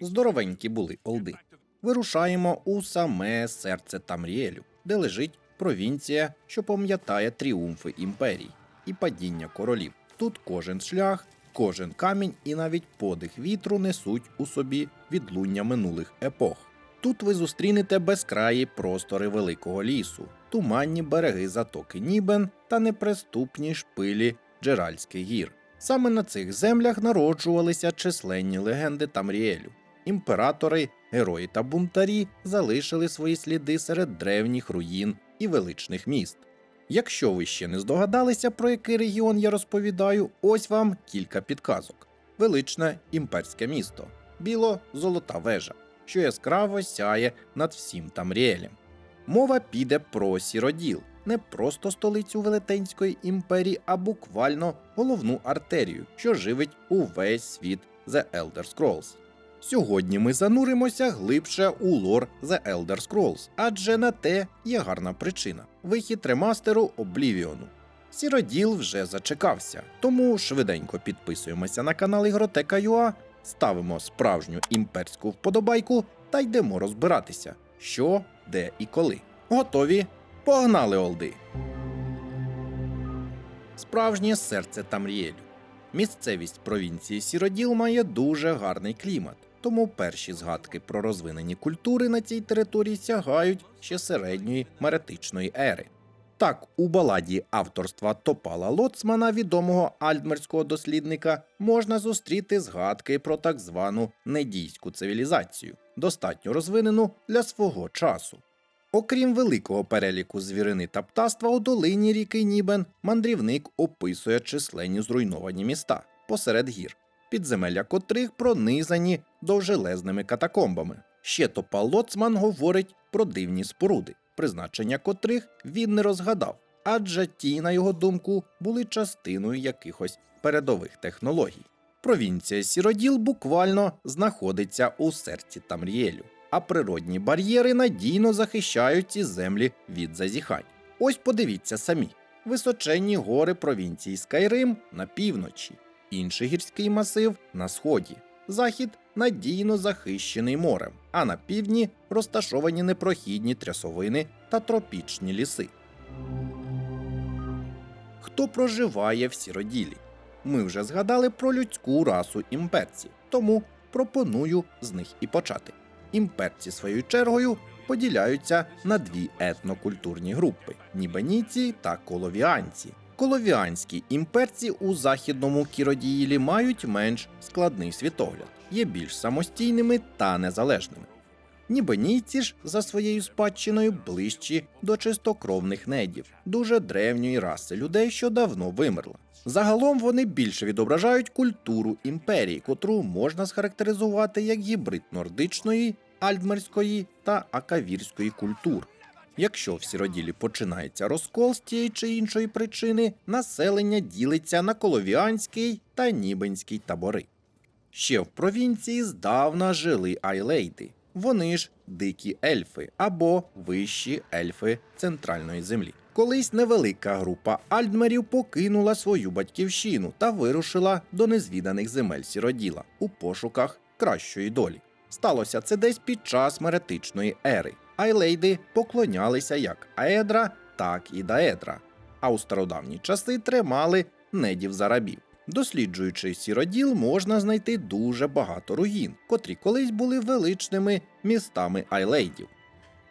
Здоровенькі були олди. Вирушаємо у саме серце Тамріелю, де лежить провінція, що пам'ятає тріумфи імперій і падіння королів. Тут кожен шлях, кожен камінь і навіть подих вітру несуть у собі відлуння минулих епох. Тут ви зустрінете безкраї простори великого лісу, туманні береги затоки Нібен та неприступні шпилі Джеральських гір. Саме на цих землях народжувалися численні легенди Тамріелю. Імператори, герої та бунтарі залишили свої сліди серед древніх руїн і величних міст. Якщо ви ще не здогадалися, про який регіон я розповідаю, ось вам кілька підказок: величне імперське місто, біло-золота вежа, що яскраво сяє над всім Тамріелем. Мова піде про сіроділ, не просто столицю Велетенської імперії, а буквально головну артерію, що живить увесь світ The Elder Scrolls. Сьогодні ми зануримося глибше у лор The Elder Scrolls, адже на те є гарна причина вихід ремастеру Облівіону. Сіроділ вже зачекався, тому швиденько підписуємося на канал Ігротека.ua, ставимо справжню імперську вподобайку та йдемо розбиратися, що, де і коли. Готові? Погнали, Олди! Справжнє серце Тамріелю. Місцевість провінції Сіроділ має дуже гарний клімат, тому перші згадки про розвинені культури на цій території сягають ще середньої меретичної ери. Так, у баладі авторства Топала Лоцмана, відомого альдмерського дослідника, можна зустріти згадки про так звану недійську цивілізацію, достатньо розвинену для свого часу. Окрім великого переліку звірини та птаства у долині ріки Нібен, мандрівник описує численні зруйновані міста посеред гір, підземелля котрих пронизані довжелезними катакомбами. Ще Топал Лоцман говорить про дивні споруди, призначення котрих він не розгадав, адже ті, на його думку, були частиною якихось передових технологій. Провінція Сіроділ буквально знаходиться у серці Тамріелю, а природні бар'єри надійно захищають ці землі від зазіхань. Ось подивіться самі: височенні гори провінції Скайрим на півночі, інший гірський масив на сході, захід надійно захищений морем, а на півдні розташовані непрохідні трясовини та тропічні ліси. Хто проживає в Сіроділі? Ми вже згадали про людську расу імперців, тому пропоную з них і почати. Імперці своєю чергою поділяються на дві етнокультурні групи: нібенійці та коловіанці. Коловіанські імперці у західному Кіродіїлі мають менш складний світогляд, є більш самостійними та незалежними. Нібенійці ж за своєю спадщиною ближчі до чистокровних недів, дуже древньої раси людей, що давно вимерла. Загалом вони більше відображають культуру імперії, котру можна схарактеризувати як гібрид нордичної, альдмерської та акавірської культур. Якщо в сіроділі починається розкол з тієї чи іншої причини, населення ділиться на коловіанський та нібенський табори. Ще в провінції здавна жили айлейди. Вони ж дикі ельфи або вищі ельфи центральної землі. Колись невелика група альдмерів покинула свою батьківщину та вирушила до незвіданих земель сіроділа у пошуках кращої долі. Сталося це десь під час меретичної ери. Айлейди поклонялися як Аедра, так і Даедра, а у стародавні часи тримали недів за рабів. Досліджуючи сіроділ, можна знайти дуже багато руїн, котрі колись були величними містами айлейдів.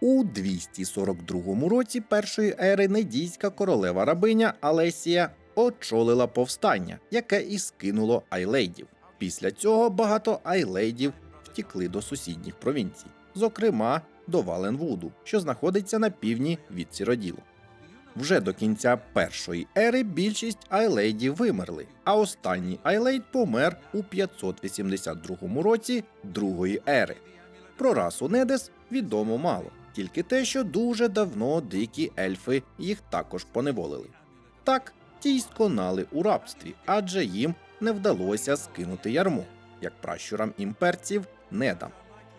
У 242 році першої ери недійська королева рабиня Алесія очолила повстання, яке і скинуло айлейдів. Після цього багато айлейдів втікли до сусідніх провінцій, зокрема до Валенвуду, що знаходиться на півдні від Сіроділу. Вже до кінця першої ери більшість айлейдів вимерли, а останній айлейд помер у 582 році другої ери. Про расу Недес відомо мало, тільки те, що дуже давно дикі ельфи їх також поневолили. Так, ті й сконали у рабстві, адже їм не вдалося скинути ярмо, як пращурам імперців недам.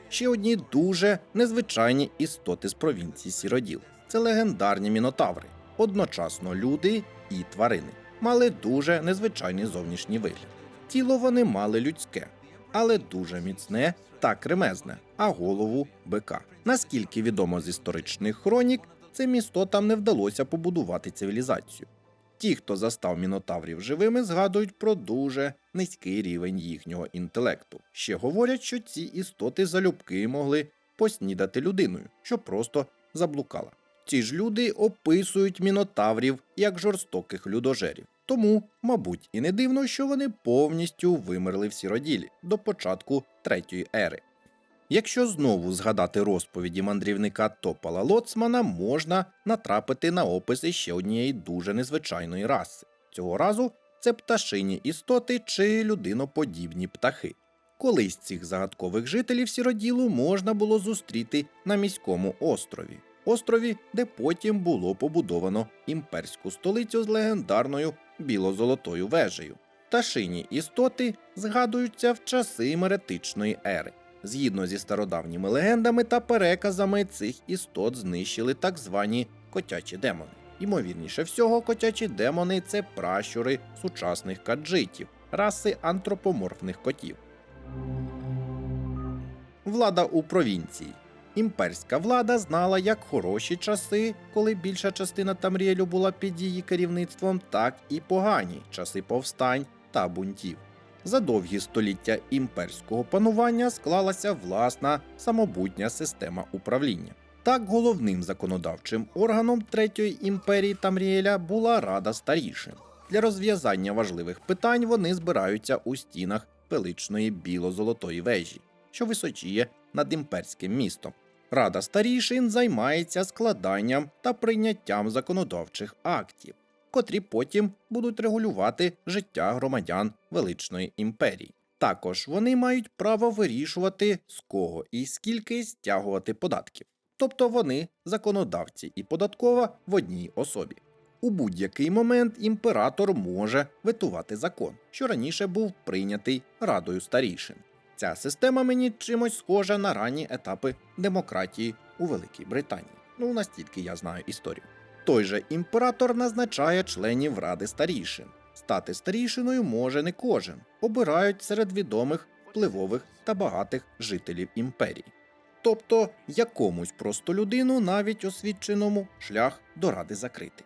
Ще одні дуже незвичайні істоти з провінції Сіроділ це легендарні мінотаври, одночасно люди і тварини, мали дуже незвичайний зовнішній вигляд. Тіло вони мали людське, але дуже міцне та кремезне, а голову бика. Наскільки відомо з історичних хронік, це місто там не вдалося побудувати цивілізацію. Ті, хто застав мінотаврів живими, згадують про дуже низький рівень їхнього інтелекту. Ще говорять, що ці істоти залюбки могли поснідати людиною, що просто заблукала. Ці ж люди описують мінотаврів як жорстоких людожерів. Тому, мабуть, і не дивно, що вони повністю вимерли в сіроділі до початку третьої ери. Якщо знову згадати розповіді мандрівника Топала Лоцмана, можна натрапити на описи ще однієї дуже незвичайної раси. Цього разу це пташині істоти чи людиноподібні птахи. Колись цих загадкових жителів сіроділу можна було зустріти на міському острові, острові, де потім було побудовано імперську столицю з легендарною біло-золотою вежею. Пташині істоти згадуються в часи меретичної ери. Згідно зі стародавніми легендами та переказами, цих істот знищили так звані котячі демони. Ймовірніше всього, котячі демони це пращури сучасних каджитів, раси антропоморфних котів. Влада у провінції. Імперська влада знала як хороші часи, коли більша частина Тамріелю була під її керівництвом, так і погані часи повстань та бунтів. За довгі століття імперського панування склалася власна самобутня система управління. Так, головним законодавчим органом Третьої імперії Тамріеля була Рада старішин. Для розв'язання важливих питань вони збираються у стінах величної біло-золотої вежі, що височіє над імперським містом. Рада старішин займається складанням та прийняттям законодавчих актів, котрі потім будуть регулювати життя громадян величної імперії. Також вони мають право вирішувати, з кого і скільки стягувати податків. Тобто вони законодавці і податкова в одній особі. У будь-який момент імператор може ветувати закон, що раніше був прийнятий радою старішин. Ця система мені чимось схожа на ранні етапи демократії у Великій Британії. Ну настільки я знаю історію. Той же імператор назначає членів ради старішин. Стати старішиною може не кожен. Обирають серед відомих, впливових та багатих жителів імперії. Тобто якомусь просто людину, навіть освіченому, шлях до ради закритий.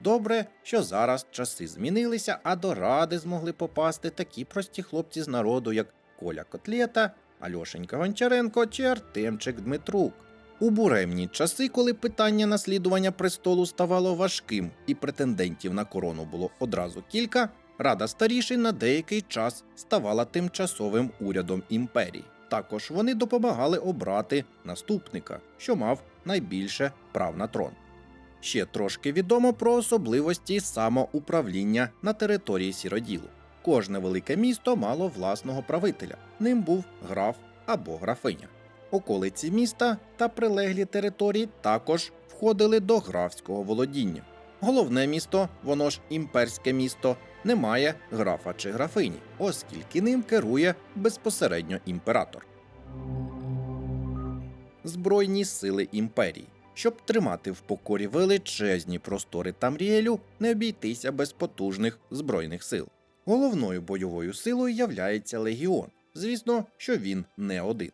Добре, що зараз часи змінилися, а до ради змогли попасти такі прості хлопці з народу, як Коля Котлета, Альошенька Гончаренко чи Артемчик Дмитрук. У буремні часи, коли питання наслідування престолу ставало важким і претендентів на корону було одразу кілька, Рада старішин на деякий час ставала тимчасовим урядом імперії. Також вони допомагали обрати наступника, що мав найбільше прав на трон. Ще трошки відомо про особливості самоуправління на території сіроділу. Кожне велике місто мало власного правителя. Ним був граф або графиня. Околиці міста та прилеглі території також входили до графського володіння. Головне місто, воно ж імперське місто, не має графа чи графині, оскільки ним керує безпосередньо імператор. Збройні сили імперії. Щоб тримати в покорі величезні простори Тамріелю, не обійтися без потужних збройних сил. Головною бойовою силою являється легіон. Звісно, що він не один.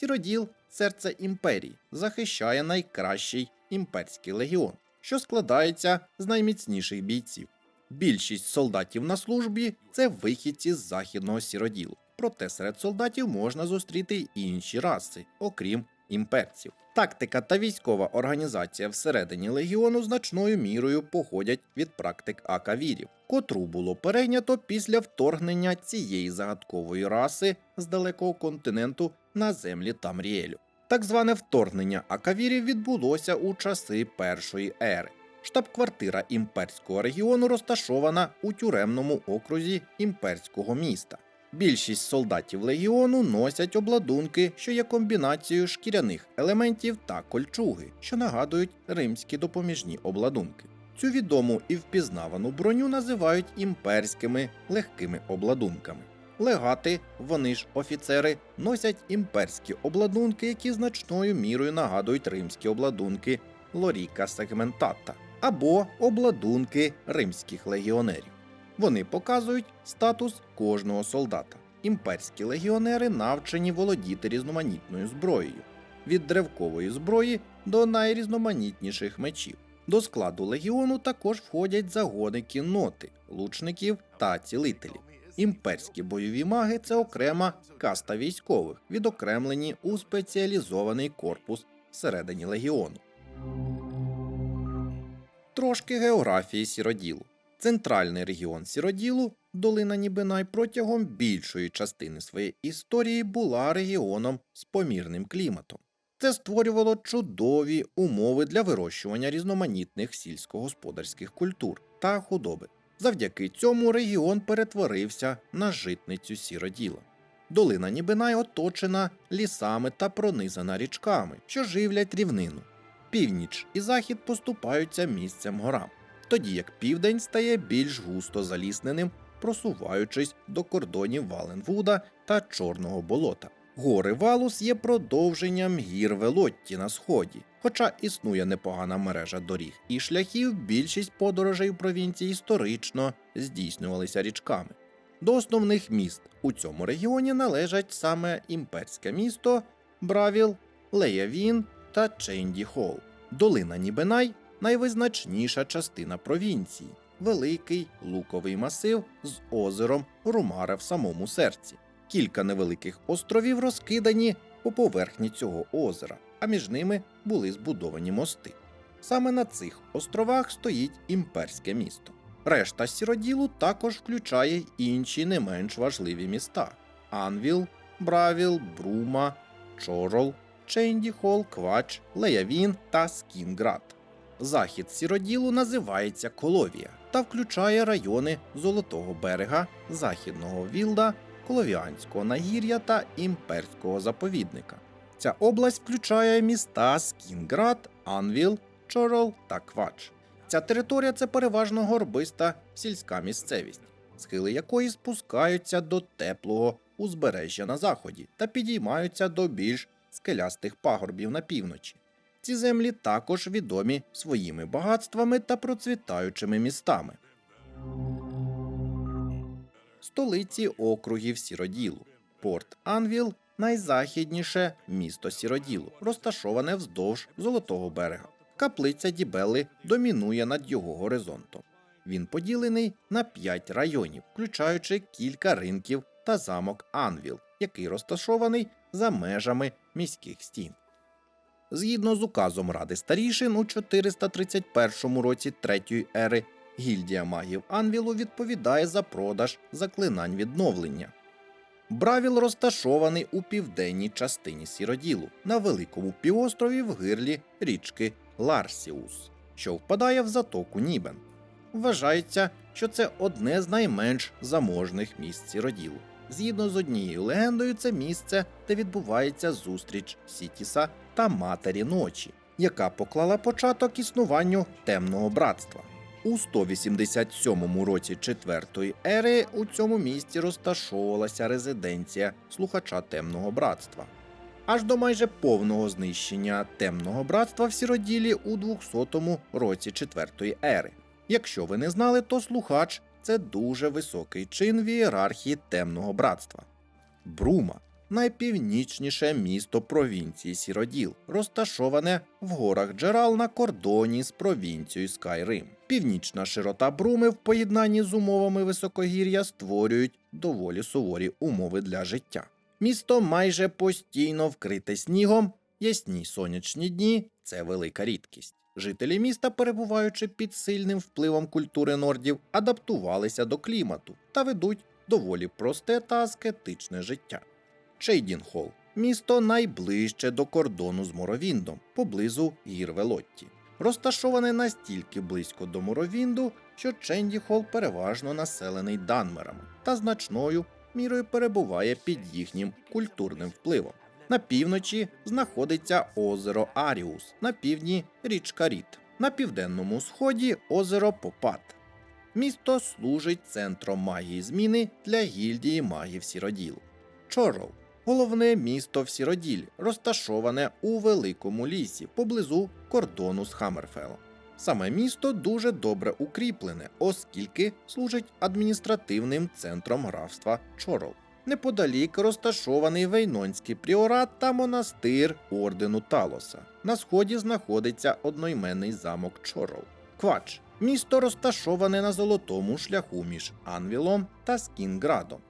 Сіроділ, серце імперії, захищає найкращий імперський легіон, що складається з найміцніших бійців. Більшість солдатів на службі це вихідці з західного сіроділу. Проте серед солдатів можна зустріти й інші раси, окрім імперців. Тактика та військова організація всередині легіону значною мірою походять від практик акавірів, котру було перейнято після вторгнення цієї загадкової раси з далекого континенту на землі Тамріелю. Так зване вторгнення акавірів відбулося у часи першої ери. Штаб-квартира імперського регіону розташована у тюремному окрузі імперського міста. Більшість солдатів легіону носять обладунки, що є комбінацією шкіряних елементів та кольчуги, що нагадують римські допоміжні обладунки. Цю відому і впізнавану броню називають імперськими легкими обладунками. Легати, вони ж офіцери, носять імперські обладунки, які значною мірою нагадують римські обладунки лоріка сегментата або обладунки римських легіонерів. Вони показують статус кожного солдата. імперські легіонери навчені володіти різноманітною зброєю від древкової зброї до найрізноманітніших мечів. До складу легіону також входять загони кінноти, лучників та цілителів. Імперські бойові маги це окрема каста військових, відокремлені у спеціалізований корпус всередині легіону. Трошки географії сіроділу. Центральний регіон сіроділу, долина Нібинай, протягом більшої частини своєї історії була регіоном з помірним кліматом. Це створювало чудові умови для вирощування різноманітних сільськогосподарських культур та худоби. Завдяки цьому регіон перетворився на житницю сіроділа. Долина Нібинай оточена лісами та пронизана річками, що живлять рівнину. Північ і захід поступаються місцем горам, тоді як південь стає більш густо залісненим, просуваючись до кордонів Валенвуда та Чорного болота. Гори Валус є продовженням гір Велотті на сході. Хоча існує непогана мережа доріг і шляхів, більшість подорожей у провінції історично здійснювалися річками. До основних міст у цьому регіоні належать саме імперське місто, Бравіл, Леявін та Ченді Холл. Долина Нібенай найвизначніша частина провінції, великий луковий масив з озером Румаре в самому серці. Кілька невеликих островів розкидані по поверхні цього озера, а між ними були збудовані мости. Саме на цих островах стоїть імперське місто. Решта сіроділу також включає інші не менш важливі міста: Анвіл, Бравіл, Брума, Чорол, Ченді Хол, Квач, Леявін та Скінград. Захід сіроділу називається Коловія та включає райони Золотого берега, Західного Вілда, Коловіанського нагір'я та імперського заповідника. Ця область включає міста Скінград, Анвіл, Чорол та Квач. Ця територія це переважно горбиста сільська місцевість, схили якої спускаються до теплого узбережжя на заході та підіймаються до більш скелястих пагорбів на півночі. Ці землі також відомі своїми багатствами та процвітаючими містами. Столиці округів Сіроділу. Порт Анвіл найзахідніше місто Сіроділу, розташоване вздовж Золотого берега. Каплиця Дібели домінує над його горизонтом. Він поділений на п'ять районів, включаючи кілька ринків та замок Анвіл, який розташований за межами міських стін. Згідно з указом Ради старішин у 431 році третьої ери, гільдія магів Анвілу відповідає за продаж заклинань відновлення. Бравіл розташований у південній частині Сіроділу на великому півострові в гирлі річки Ларсіус, що впадає в затоку Нібен. Вважається, що це одне з найменш заможних місць Сіроділу. Згідно з однією легендою, це місце, де відбувається зустріч Сітіса та Матері Ночі, яка поклала початок існуванню темного братства. У 187 році четвертої ери у цьому місті розташовувалася резиденція слухача темного братства. Аж до майже повного знищення темного братства в сіроділі у 200 році четвертої ери. Якщо ви не знали, то слухач це дуже високий чин в ієрархії темного братства. Брума найпівнічніше місто провінції Сіроділ, розташоване в горах Джерал на кордоні з провінцією Скайрим. Північна широта Бруми в поєднанні з умовами високогір'я створюють доволі суворі умови для життя. Місто майже постійно вкрите снігом, ясні сонячні дні це велика рідкість. Жителі міста, перебуваючи під сильним впливом культури нордів, адаптувалися до клімату та ведуть доволі просте та аскетичне життя. Чейдінхол місто найближче до кордону з Моровіндом, поблизу гір Велотті. Розташоване настільки близько до Моровінду, що Чендіхол переважно населений данмерами та значною мірою перебуває під їхнім культурним впливом. На півночі знаходиться озеро Аріус, на півдні річка Ріт, на південному сході озеро Попат. Місто служить центром магії зміни для гільдії магів Сіроділу. Чорол головне місто в Сіроділь, розташоване у великому лісі поблизу кордону з Хаммерфелом. Саме місто дуже добре укріплене, оскільки служить адміністративним центром графства Чорол. Неподалік розташований Вейнонський пріорат та монастир ордену Талоса. На сході знаходиться одноіменний замок Чорол. Квач місто розташоване на золотому шляху між Анвілом та Скінградом.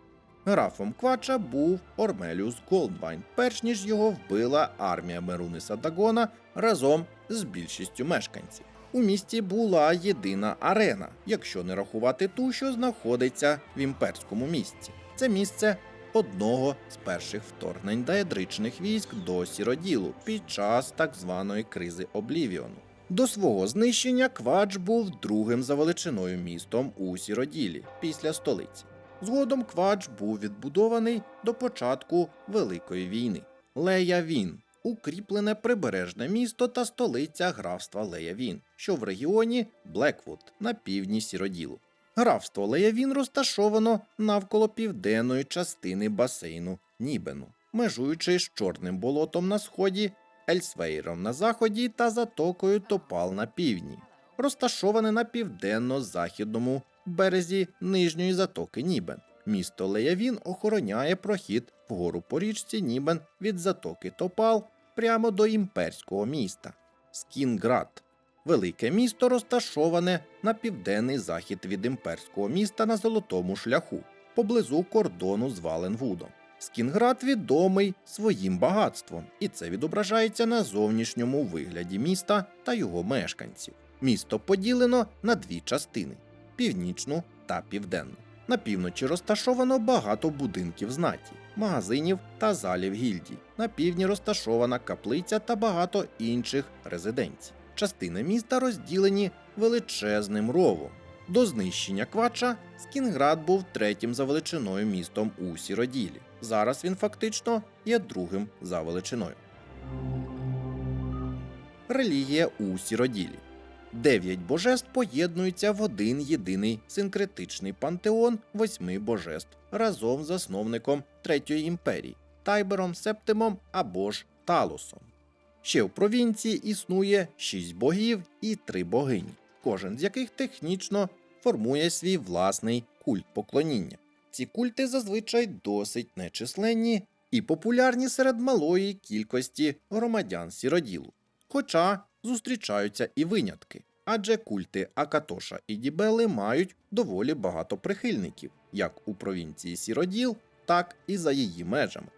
Графом Квача був Ормеліус Голдвайн, перш ніж його вбила армія Меруниса Дагона разом з більшістю мешканців. У місті була єдина арена, якщо не рахувати ту, що знаходиться в імперському місті. Це місце одного з перших вторгнень даедричних військ до Сіроділу під час так званої кризи Облівіону. До свого знищення Квач був другим за величиною містом у Сіроділі після столиці. Згодом Квач був відбудований до початку Великої війни. Лея-Він укріплене прибережне місто та столиця графства Лея-Він, що в регіоні Блеквуд на півдні Сіроділу. Графство Леявін розташовано навколо південної частини басейну Нібену, межуючи з Чорним болотом на сході, Ельсвейром на заході та затокою Топал на півдні. Розташоване на південно-західному березі нижньої затоки Нібен. Місто Леявін охороняє прохід вгору по річці Нібен від затоки Топал прямо до імперського міста Скінград. Велике місто розташоване на південний захід від імперського міста на золотому шляху, поблизу кордону з Валенвудом. Скінград відомий своїм багатством, і це відображається на зовнішньому вигляді міста та його мешканців. Місто поділено на дві частини: північну та південну. На півночі розташовано багато будинків знаті, магазинів та залів гільдій. На півдні розташована каплиця та багато інших резиденцій. Частини міста розділені величезним ровом. До знищення Квача Скінград був третім за величиною містом у Сіроділі. Зараз він фактично є другим за величиною. Релігія у Сіроділі. Дев'ять божеств поєднуються в один єдиний синкретичний пантеон восьми божеств разом з засновником Третьої імперії Тайбером, Септимом або ж Талосом. Ще в провінції існує шість богів і три богині, кожен з яких технічно формує свій власний культ поклоніння. Ці культи зазвичай досить нечисленні і популярні серед малої кількості громадян сіроділу. Хоча зустрічаються і винятки, адже культи Акатоша і Дібели мають доволі багато прихильників, як у провінції Сіроділ, так і за її межами.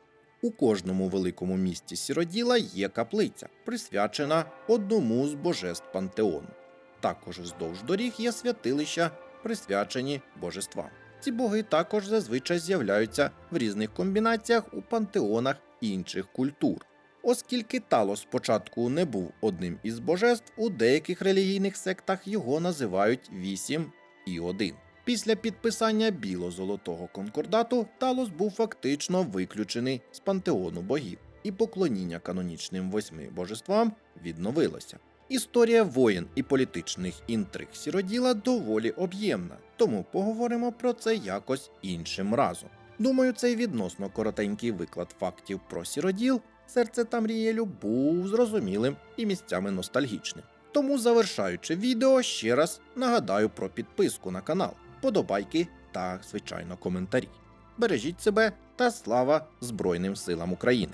У кожному великому місті Сіроділа є каплиця, присвячена одному з божеств пантеону. Також вздовж доріг є святилища, присвячені божествам. Ці боги також зазвичай з'являються в різних комбінаціях у пантеонах інших культур. Оскільки Талос спочатку не був одним із божеств, у деяких релігійних сектах його називають 8 і 1. Після підписання біло-золотого конкордату Талос був фактично виключений з пантеону богів, і поклоніння канонічним восьми божествам відновилося. Історія воєн і політичних інтриг сіроділа доволі об'ємна, тому поговоримо про це якось іншим разом. Думаю, цей відносно коротенький виклад фактів про сіроділ серце Тамрієлю був зрозумілим і місцями ностальгічним. Тому, завершаючи відео, ще раз нагадаю про підписку на канал, подобайки та, звичайно, коментарі. Бережіть себе та слава Збройним силам України!